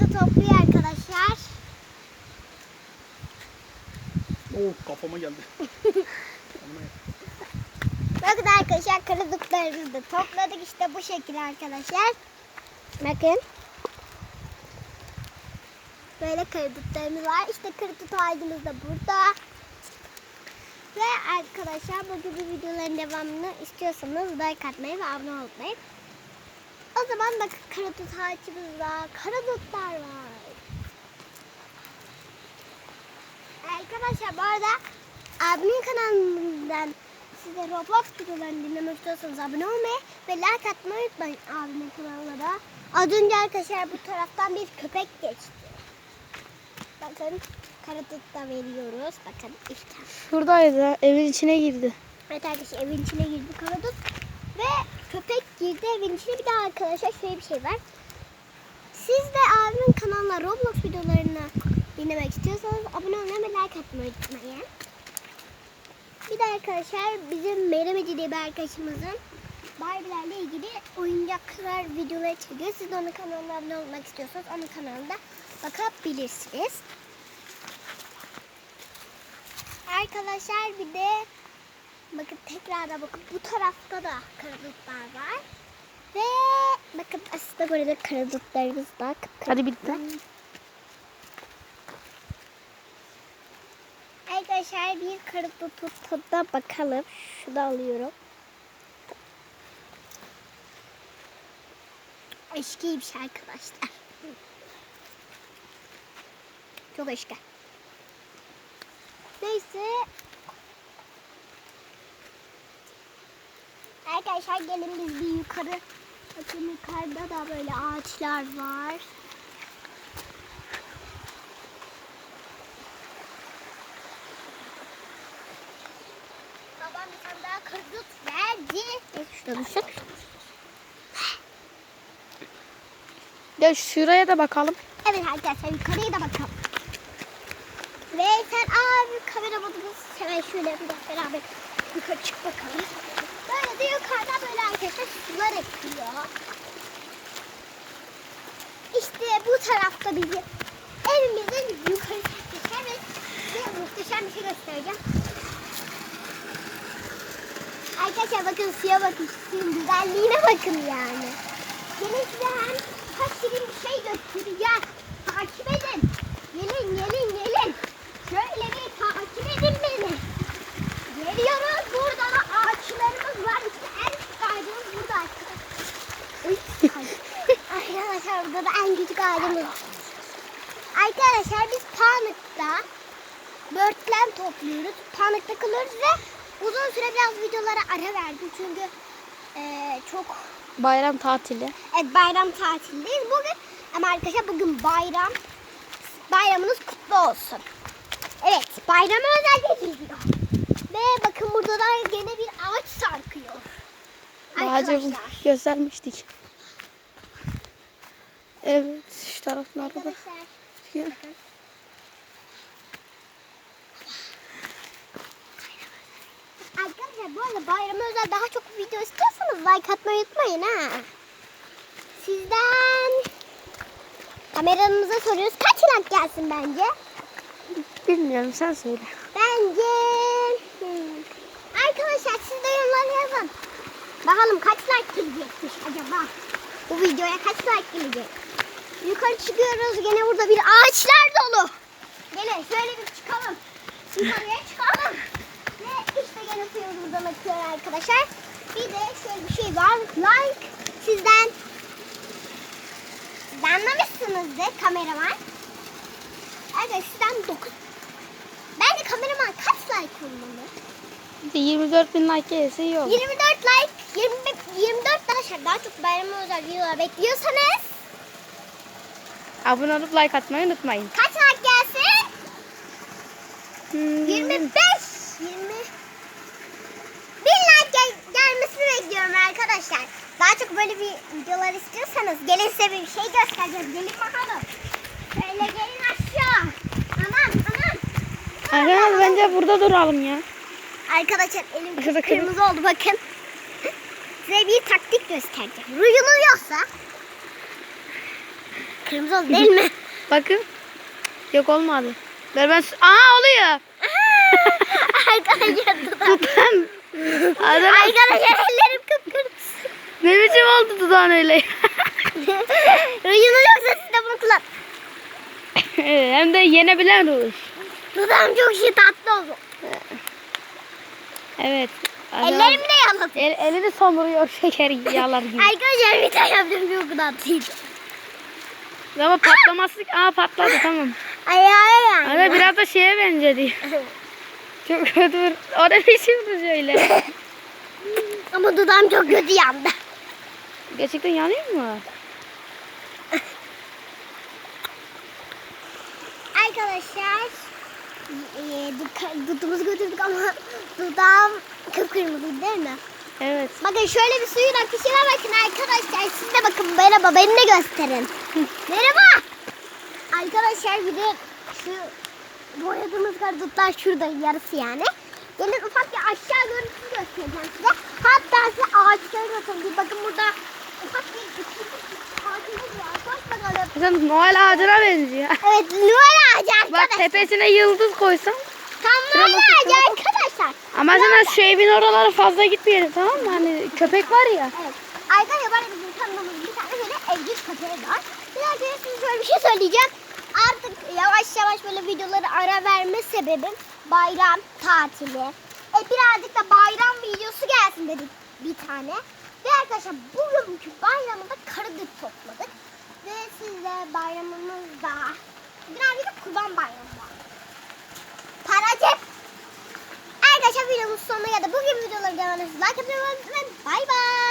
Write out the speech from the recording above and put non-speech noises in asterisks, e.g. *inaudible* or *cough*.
karatı topluyor arkadaşlar. Oo kafama geldi. *laughs* Bakın arkadaşlar karadıklarımızı da topladık işte bu şekilde arkadaşlar. Bakın. Böyle karadıklarımız var. İşte karadık ağacımız da burada. Ve arkadaşlar bu gibi videoların devamını istiyorsanız like atmayı ve abone olmayı. O zaman bakın karadut ağacımız var. Karadutlar var. Arkadaşlar bu arada abimin kanalından size Roblox videolarını dinlemek istiyorsanız abone olmayı ve like atmayı unutmayın abimin kanalına da. Az önce arkadaşlar bu taraftan bir köpek geçti. Bakın karadut da veriyoruz. Bakın işte. Şuradaydı. Evin içine girdi. Evet arkadaşlar evin içine girdi karadut. Ve köpek girdi evin içine. Bir daha arkadaşlar şöyle bir şey var. Siz de abimin kanalına Roblox videolarını dinlemek istiyorsanız abone olmayı ve like atmayı unutmayın. Bir de arkadaşlar bizim Meremeci diye bir arkadaşımızın Barbie'lerle ilgili oyuncaklar videoları çekiyor. Siz de onun kanalına abone olmak istiyorsanız onun kanalında bakabilirsiniz. Arkadaşlar bir de bakın tekrar da bakın bu tarafta da karadutlar var. Ve bakın aslında burada karadutlarımız da Hadi bitti. Arkadaşlar bir karadutun tadına bakalım. Şunu alıyorum. Eşkiymiş arkadaşlar. Çok eşki. Neyse. Arkadaşlar gelin biz bir yukarı. Bakın yukarıda da böyle ağaçlar var. Babam bir tane daha kırdut verdi. Evet şurada düşün. Ya şuraya da bakalım. Evet arkadaşlar yukarıya da bakalım. Ve sen abi kameramızı hemen şöyle bir beraber yukarı çık bakalım. Böyle de yukarıda böyle arkadaşlar sular akıyor. İşte bu tarafta bizim evimizin yukarı ve size muhteşem bir şey göstereceğim. Arkadaşlar bakın suya bakın. Suyun güzelliğine bakın yani. Gelin size hem kaç şirin bir şey göstereceğim. Takip edin. Gelin gelin gelin. Şöyle bir takip edin beni. Geliyoruz. Burada da ağaçlarımız var. İşte en ağacımız burada arkadaşlar. *laughs* Arkadaşlar burada da en küçük ağacımız. Arkadaşlar biz Panık'ta börtlen topluyoruz. Panık'ta kalıyoruz ve uzun süre biraz videolara ara verdim. Çünkü eee, çok Bayram tatili. Evet bayram tatildeyiz bugün. Ama arkadaşlar bugün bayram. Bayramınız kutlu olsun. Evet bayrama özel geçiliyor. Ve bakın burada da gene bir ağaç sarkıyor. Arkadaşlar. göstermiştik. Evet şu taraflarda da. Arkadaşlar. Arkadaşlar bu arada bayrama özel daha çok video istiyorsanız like atmayı unutmayın ha. Sizden kameramıza soruyoruz. Kaç like gelsin bence? Bilmiyorum sen söyle. Bence hmm, arkadaşlar siz de yorumlara yazın. Bakalım kaç like gelecekmiş acaba? Bu videoya kaç like gelecek? Yukarı çıkıyoruz. Gene burada bir ağaçlar dolu. Gelin şöyle bir çıkalım. Yukarıya çıkalım. Ve işte gene suyumuz buradan akıyor arkadaşlar. Bir de şöyle bir şey var. Like sizden siz anlamışsınızdır kameraman. Evet sizden 9 Bence kameraman kaç like olmalı? 24 bin like gelirse olur. 24 like, 20, 24 arkadaşlar daha çok bayrama özel videolar bekliyorsanız Abone olup like atmayı unutmayın. kaç like gelsin? Hmm. 25, 20 bin like gel, gelmesini bekliyorum arkadaşlar. Daha çok böyle bir videolar istiyorsanız gelin size bir şey göstereceğiz. Gelin bakalım. Şöyle gelin aşağı. Aman aman. Arkadaşlar bence burada duralım ya. Arkadaşlar elim kırmızı oldu bakın. Size bir taktik göstereceğim. Ruyuluyorsa Kırmızı oldu değil mi? *laughs* Bakın. Yok olmadı. Ver ben... Aa oluyor. Arkadaşlar dudağım. Arkadaşlar ellerim kıpkırmızı. ne biçim oldu dudağın öyle? Rujunu yoksa siz de bunu kullan. Hem de yenebilen ruj. Dudağım çok şey tatlı oldu. Evet. Adam- Ellerimi de yaladım. El, elini somuruyor şeker yalar gibi. Arkadaşlar bir tane yaptım çok tatlıydı. Ama patlaması... Aa patladı tamam. Ayağı yani. Ama biraz da şeye benzedi. *laughs* Çok kötü. O da biçim ruj öyle. Ama dudağım çok kötü yandı. Gerçekten yanıyor mu? *laughs* Arkadaşlar e, dudumuzu götürdük ama dudağım kıpkırmızı değil mi? Evet. Bakın şöyle bir suyun akışına bakın arkadaşlar. Siz de bakın merhaba beni de gösterin. merhaba. Arkadaşlar bir de şu boyadığımız karadutlar şurada yarısı yani. Gelin ufak bir aşağı görüntüsü göstereceğim size. Hatta size ağaçları göstereyim. Bakın burada ufak bir ağacımız var. Koş bakalım. Sen Noel ağacına benziyor. Evet Noel ağacı arkadaşlar. Bak tepesine yıldız koysan. Tam Noel ağacı arkadaşlar. Ama sana şu evin oralara fazla gitmeyelim tamam mı? Hani köpek var ya. Evet. Arkadaşlar bana bizim tanıdığımız bir tane böyle evcil köpeği var. Bir dakika size şöyle bir şey söyleyeceğim. Artık yavaş yavaş böyle videoları ara verme sebebim bayram tatili. E birazcık da bayram videosu gelsin dedik bir tane. Ve arkadaşlar bugünkü bayramında karıdık topladık. Ve sizle bayramımızda birazcık da kurban bayramı var. sonuna geldi. Bugün videoları devam edeceğiz. Like atmayı unutmayın. Bay bay.